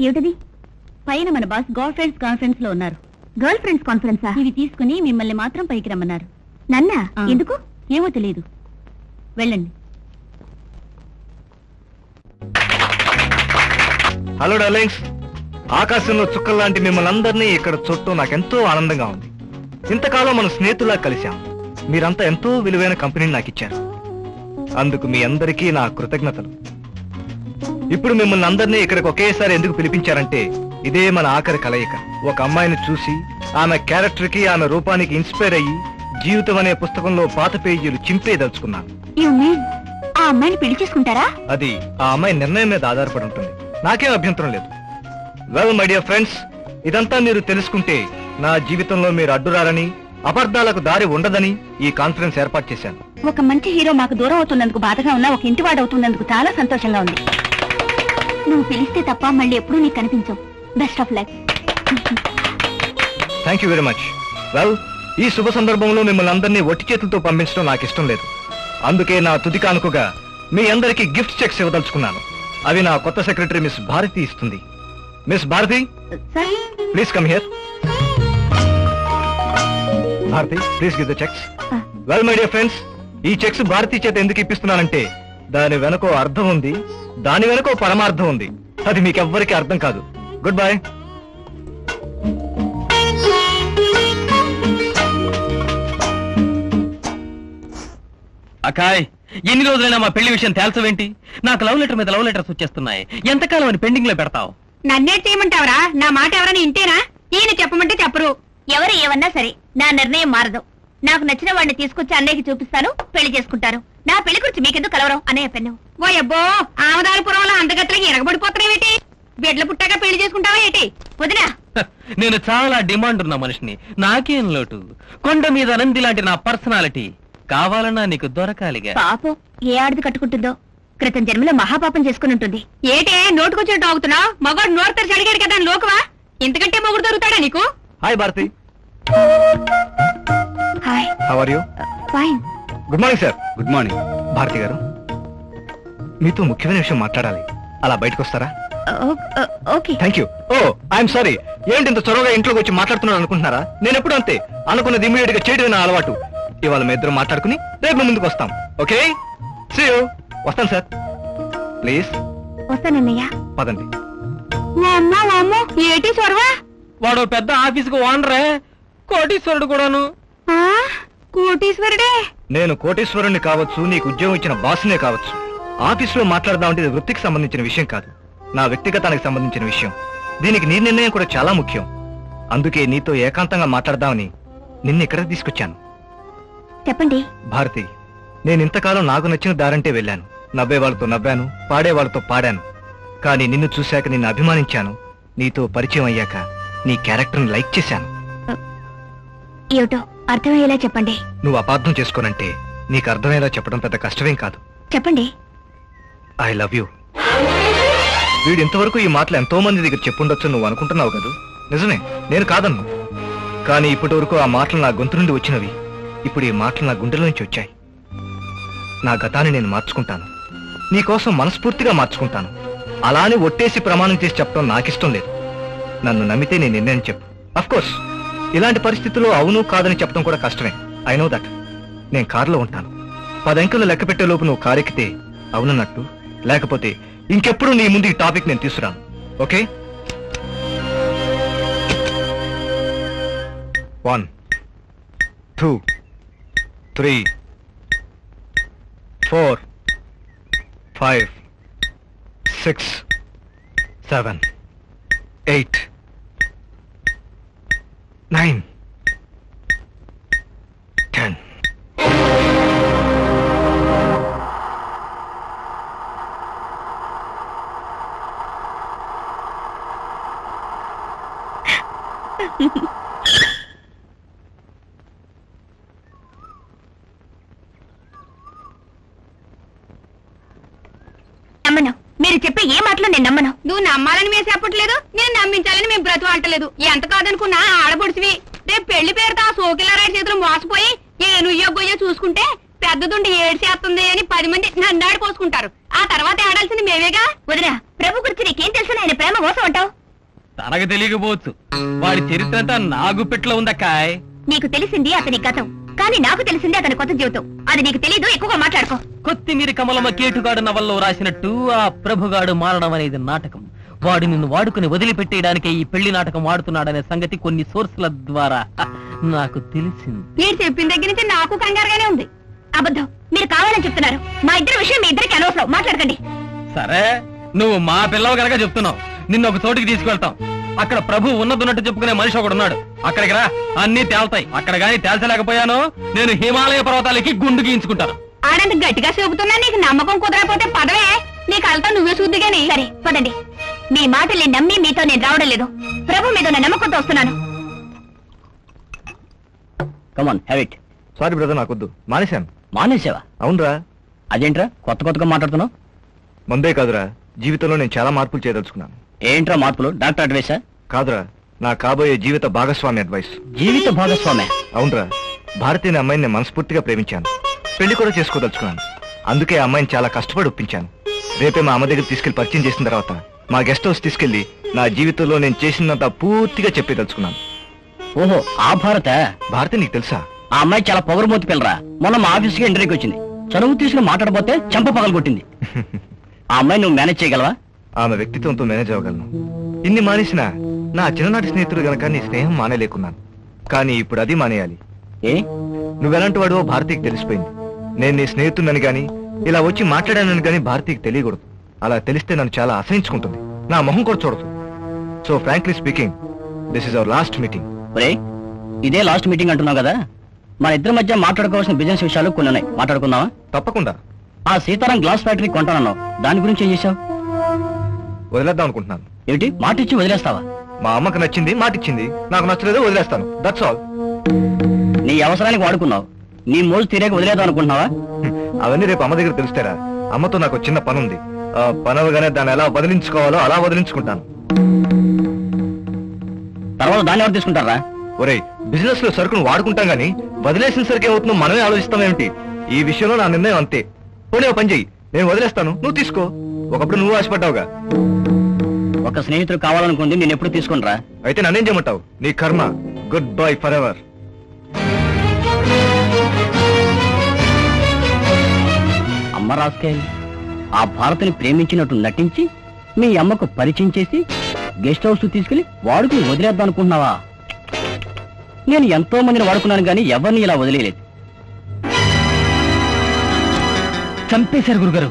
ఏమిటది? పైన మన బాస్ గర్ల్ ఫ్రెండ్స్ కాన్ఫరెన్స్లో ఉన్నారు. గర్ల్ ఫ్రెండ్స్ కాన్ఫరెన్సా ఇవి తీసుకుని మిమ్మల్ని మాత్రం పైకి రమ్మన్నారు. నన్నా? ఎందుకు? ఏమో తెలియదు వెళ్ళండి. Hello darlings. ఆకాశంలో చుక్కల్లాంటి మిమ్మల్ని అందరినీ ఇక్కడ చూడటం నాకెంతో ఆనందంగా ఉంది. ఇంతకాలం మనం స్నేహితులా కలిశాం. మీరంతా ఎంతో విలువైన కంపెనీని నాకు ఇచ్చారు. అందుకు మీ అందరికీ నా కృతజ్ఞతలు. ఇప్పుడు మిమ్మల్ని అందరినీ ఇక్కడికి ఒకేసారి ఎందుకు పిలిపించారంటే ఇదే మన ఆఖరి కలయిక. ఒక అమ్మాయిని చూసి ఆమె క్యారెక్టర్కి ఆమె రూపానికి ఇన్స్పైర్ అయ్యి జీవితం అనే పుస్తకంలో పాత పేజీలు చింపేదలుచుకున్నాను యు మీన్ ఆ అమ్మాయిని పెళ్ళి చేసుకుంటారా? అది ఆ అమ్మాయి నిర్ణయం మీద ఆధారపడి ఉంటుంది. నాకేం అభ్యంతరం లేదు. వెల్ మై డియర్ ఫ్రెండ్స్ ఇదంతా మీరు తెలుసుకుంటే నా జీవితంలో మీరు అడ్డురారని అబద్ధాలకు దారి ఉండదని ఈ కాన్ఫరెన్స్ ఏర్పాటు చేశాను. ఒక మంచి హీరో మాకు దూరం అవుతున్నందుకు బాధగా ఉన్నా ఒక ఇంటివాడు అవుతున్నందుకు చాలా సంతోషంగా ఉంది. నువ్వు పిలిస్తే తప్ప మళ్ళీ ఎప్పుడూ నీకు కనిపించవు. Best of luck thank you very much well ఈ శుభ సందర్భంలో మిమ్మల్ని అందరినీ ఒట్టి చేతులతో పంపించడం నాకు ఇష్టం లేదు. అందుకే నా తుది కానుకగా మీ అందరికీ గిఫ్ట్ చెక్స్ ఇవ్వదలుచుకున్నాను. అవి నా కొత్త సెక్రటరీ మిస్ భారతి ఇస్తుంది. Miss Bharati please come here Bharati please give the cheques well my dear friends ఈ చెక్స్ భారతీ చేత ఎందుకు ఇప్పిస్తున్నానంటే దాని వెనకో అర్థం ఉంది. దాని వెనకో పరమార్థం ఉంది. అది మీకెవ్వరికి అర్థం కాదు. గుడ్ బై అకాయ్ ఎన్ని రోజులైనా మా పెళ్ళి విషయం తేల్చవేంటి? నాకు లవ్ లెటర్ మీద లవ్ లెటర్స్ వచ్చేస్తున్నాయి. ఎంతకాలం అని పెండింగ్లో పెడతావు? నన్నే చేయమంటావరా? నా మాట ఎవరైనా ఇంటేనా? ఈయన చెప్పమంటే చెప్పరు. ఎవరు ఏమన్నా సరే నా నిర్ణయం మారదు. నాకు నచ్చిన వాడిని తీసుకొచ్చి అన్నయ్యకి చూపిస్తాను పెళ్ళి చేసుకుంటారు నా పెళ్ళి గురించి మీకెందుకు కలవరం? అన్నయ్య పెన్ను. ఓ అబ్బో ఆమదాలపురంలో అందగట్లకి ఎరగబడిపోతున్నావేటి బిడ్డలు పుట్టాక పెళ్ళి చేసుకుంటావా ఏంటి? వదినా. నేను చాలా డిమాండ్ ఉన్న మనిషిని. నాకేం లోటు? కొండ మీద నంది లాంటి నా పర్సనాలిటీ కావాలన్నా నీకు దొరకాలిగా. పాపం ఏ ఆడది కట్టుకుంటుందో? క్రితం జన్మలో మహాపాపం చేసుకుని ఉంటుంది. ఏటే నోటుకొచ్చినట్టు అవుతున్నావు మగోడు నోరు తెరిచి అడిగాడు కదా అని లోకువా? ఇంతకంటే మొగుడు దొరుకుతాడా నీకు? Hi Bharati. Hi. How are you fine good morning sir good morning Bharati garu మీతో ముఖ్యమైన విషయం మాట్లాడాలి. అలా బయటకు వస్తారా? Okay. Thank you oh I'm sorry ఏంటి ఇంత చొరవగా ఇంట్లోకి వచ్చి మాట్లాడుతున్నాను అనుకుంటున్నారా? నేను ఎప్పుడు అంతే. అనుకున్నది ఇమీడియట్గా చేయడం నా అలవాటు. ఇవాళ మీ ఇద్దరం మాట్లాడుకుని రేపు ముందుకు వస్తాం. ఓకే సీ యూ వస్తాను సార్ ప్లీజ్ వస్తానన్నయ్య. పదండి. ఏటి చొరవా? వాడు పెద్ద ఆఫీస్కు ఓనరే. కోటీశ్వరుడు కూడాను. ఆ, కోటీశ్వరుడే. నేను కోటేశ్వరుణ్ణి కావచ్చు నీకు ఉద్యోగం ఇచ్చిన బాసునే కావచ్చు. ఆఫీసులో మాట్లాడదామంటే ఇది వృత్తికి సంబంధించిన విషయం కాదు. నా వ్యక్తిగతానికి సంబంధించిన విషయం. దీనికి నీ నిర్ణయం కూడా చాలా ముఖ్యం. అందుకే నీతో ఏకాంతంగా మాట్లాడదామని నిన్ను ఇక్కడ తీసుకొచ్చాను. చెప్పండి. భారతి నేను ఇంతకాలం నాకు నచ్చిన దారంటే వెళ్ళాను. నవ్వే వాళ్ళతో నవ్వాను పాడే వాళ్ళతో పాడాను. కానీ నిన్ను చూశాక నిన్ను అభిమానించాను. నీతో పరిచయం అయ్యాక నీ క్యారెక్టర్ని లైక్ చేశాను. ఏమిటో అర్థమయ్యేలా చెప్పండి. నువ్వు అపార్థం చేసుకోనంటే నీకు అర్థమయ్యేలా చెప్పడం పెద్ద కష్టమేం కాదు. చెప్పండి. ఐ లవ్ యూ వీడు ఇంతవరకు ఈ మాటలు ఎంతో మంది దగ్గర చెప్పుండొచ్చు నువ్వు అనుకుంటున్నావు కదూ? నిజమే నేను కాదన్ను. కానీ ఇప్పటి వరకు ఆ మాటలు నా గొంతు నుండి వచ్చినవి ఇప్పుడు ఈ మాటలు నా గుండెల నుంచి వచ్చాయి. నా గతాన్ని నేను మార్చుకుంటాను. నీకోసం మనస్ఫూర్తిగా మార్చుకుంటాను. అలానే ఒట్టేసి ప్రమాణం చేసి చెప్పడం నాకిష్టం లేదు. నన్ను నమ్మితే నీ నిర్ణయం చెప్పు. అఫ్ కోర్స్ ఇలాంటి పరిస్థితుల్లో అవును కాదని చెప్పడం కూడా కష్టమే. ఐ నో దట్ నేను కారులో ఉంటాను. పదంకెలు లెక్క పెట్టే లోపు నువ్వు కారెక్కితే అవునన్నట్టు. లేకపోతే ఇంకెప్పుడు నీ ముందు ఈ టాపిక్ నేను తీసుకురాను. Okay? One two three four five six seven eight nine నమ్మను. మీరు చెప్పే ఏ మాటలు నేను నమ్మను. నువ్వు నమ్మాలని మేము చెప్పట్లేదు నేను నమ్మించాలని మేము బ్రతుకు అంటలేదు. ఎంత కాదనుకున్నా ఆడపడుచువి రేపు పెళ్ళి పేరుతో ఆ సోకిలారాడి చేతులు మోసపోయి ఏ నుయ్యో గొయ్యో చూసుకుంటే పెద్దదుండి ఏడ్చేస్తుంది అని పది మంది నన్ను ఆడిపోసుకుంటారు. ఆ తర్వాత ఆడాల్సింది మేమేగా? వదినా ప్రభు గురించి నీకేం తెలుసు ఆయన ప్రేమ మోసం అంటావు తనకు తెలియకపోవచ్చు వాడి చరిత్ర అంతా నా గుప్పెట్లో ఉందక్కాయ్. నీకు తెలిసింది అతని గతం కానీ నాకు తెలిసింది అతని కొత్త జీవితం. అది నీకు తెలీదు ఎక్కువగా మాట్లాడుకో. కొత్తిమీర కమలమ్మ కేటుగాడు నవల్లో రాసినట్టు ఆ ప్రభుగాడు మారడం అనేది నాటకం. వాడు నిన్ను వాడుకుని వదిలిపెట్టేయడానికే ఈ పెళ్ళి నాటకం ఆడుతున్నాడనే సంగతి కొన్ని సోర్సుల ద్వారా నాకు తెలిసింది. మీరు చెప్పిన దగ్గర నుంచి నాకు కంగారుగానే ఉంది. అబద్ధం. మీరు కావాలని చెప్తున్నారు. మా ఇద్దరి విషయం మీ ఇద్దరికి అనవసరం. మాట్లాడకండి. సరే నువ్వు మా పిల్లవ కనుక చెప్తున్నావు. నిన్ను ఒక చోటికి తీసుకెళ్తాం. అక్కడ ప్రభు ఉన్నదున్నట్టు చెప్పుకునే మనిషి ఒకడు ఉన్నాడు అక్కడికి రా అన్ని తేల్తాయి. అక్కడ గాని తేల్చలేకపోయాను నేను హిమాలయ పర్వతాలకి గుండు గీయించుకుంటాను. ఆడంత గట్టిగా చెబుతున్నా నీకు నమ్మకం కుదరపోతే పదవే. నీ కళ్ళతో నువ్వే చూద్ది గాని. సరే పదండి. మీ మాటల్ని నమ్మి మీతో నేను రావడం లేదు. ప్రభు మీద ఉన్న నమ్మకంతో వస్తున్నాను come on have it sorry brother నాకొద్దు. మానేశాను. మానేసావా అవునరా. అదేంట్రా? కొత్త కొత్తగా మాట్లాడుతున్నావు? ముందే కాదురా. జీవితంలో నేను చాలా మార్పులు చేయదలుచుకున్నాను. ఏంట్రా మార్పులు? డాక్టర్ అడ్వైసా కాదురా నా కాబోయే జీవిత భాగస్వామి అడ్వైస్. జీవిత భాగస్వామే? అవునరా భారతీయ అమ్మాయిని నేను మనస్ఫూర్తిగా ప్రేమించాను. పెళ్ళి కూడా చేసుకోదలుచుకున్నాను. అందుకే ఆ అమ్మాయిని చాలా కష్టపడి ఒప్పించాను. రేపే మా అమ్మ దగ్గర తీసుకెళ్ళి పరిచయం చేసిన తర్వాత మా గెస్ట్ హౌస్ తీసుకెళ్ళి నా జీవితంలో నేను చేసినంత పూర్తిగా చెప్పేదలుచుకున్నాను. ఓహో ఆ భారత? భారతి నీకు తెలుసా? ఆ అమ్మాయి చాలా పొగరమూతి పిల్లరా. మొన్న మా ఆఫీస్కి ఇంటర్వ్యూకి వచ్చింది. చనువు తీసుకుని మాట్లాడబోతే చెంప పగలు కొట్టింది ఆ అమ్మాయి నువ్వు మేనేజ్ చేయగలవా? ఆమె వ్యక్తిత్వంతో మేనేజ్ అవ్వగలను. ఇన్ని మానేసినా నా చిన్ననాటి స్నేహితుడు గనక నీ స్నేహం మానేలేకున్నాను. కానీ ఇప్పుడు అది మానేయాలి. ఏ? నువ్వెలాంటి వాడో భారతికి తెలిసిపోయింది. నేను నీ స్నేహితుడిని గాని ఇలా వచ్చి మాట్లాడానని గాని భారతికి తెలియకూడదు. అలా తెలిస్తే నన్ను చాలా అసహించుకుంటుంది. నా మొహం కూడా చూడదు. So frankly speaking this is our last meeting ఒరే ఇదే లాస్ట్ మీటింగ్ అంటున్నావు కదా? మన ఇద్దరి మధ్య మాట్లాడుకోవాల్సిన బిజినెస్ విషయాలు కొన్ని ఉన్నాయి మాట్లాడుకుందామా? తప్పకుండా. ఆ సీతారాం గ్లాస్ ఫ్యాక్టరీ కొంటానన్నావు. దాని గురించి ఏం చేశావు? వదిలేద్దాం అనుకుంటున్నాను. ఏమిటి? మాట ఇచ్చి వదిలేస్తావా? మా అమ్మకి నచ్చింది మాటిచ్చింది. నాకు నచ్చలేదో వదిలేస్తాను. దట్స్ ఆల్ నీ అవసరానికి వాడుకున్నావు. నీ మోజు తీరేక వదిలేద్దాం అనుకుంటున్నావా? అవన్నీ రేపు అమ్మ దగ్గర తెలుస్తారా అమ్మతో నాకు చిన్న పని ఉంది. ఆ పని అవగానే దాన్ని ఎలా వదిలించుకోవాలో అలా వదిలించుకుంటాను. తర్వాత దాన్ని ఎవరు తీసుకుంటారా? ఒరేయ్ బిజినెస్లో సరుకును వాడుకుంటాం గానీ వదిలేసిన సరికి ఏమవుతుందో మనమే ఆలోచిస్తామేమిటి ఈ విషయంలో నా నిర్ణయం అంతే. పోనీ పని చెయ్యి. నేను వదిలేస్తాను. నువ్వు తీసుకో. ఒకప్పుడు నువ్వు ఆశపడ్డావుగా. ఒక స్నేహితుడు కావాలనుకుంది నేను ఎప్పుడు తీసుకునిరా? అయితే నన్నేం చేయమంటావు? నీ కర్మ. గుడ్ బై ఫర్ ఎవర్ అమ్మ రాసుకెళ్ళి ఆ భారతిని ప్రేమించినట్టు నటించి మీ అమ్మకు పరిచయం చేసి గెస్ట్ హౌస్ తీసుకెళ్ళి వాడుకుని వదిలేద్దాం అనుకుంటున్నావా నేను ఎంతో మందిని వాడుకున్నాను కానీ ఎవరిని ఇలా వదిలేదు చంపేశారు గురుగారు.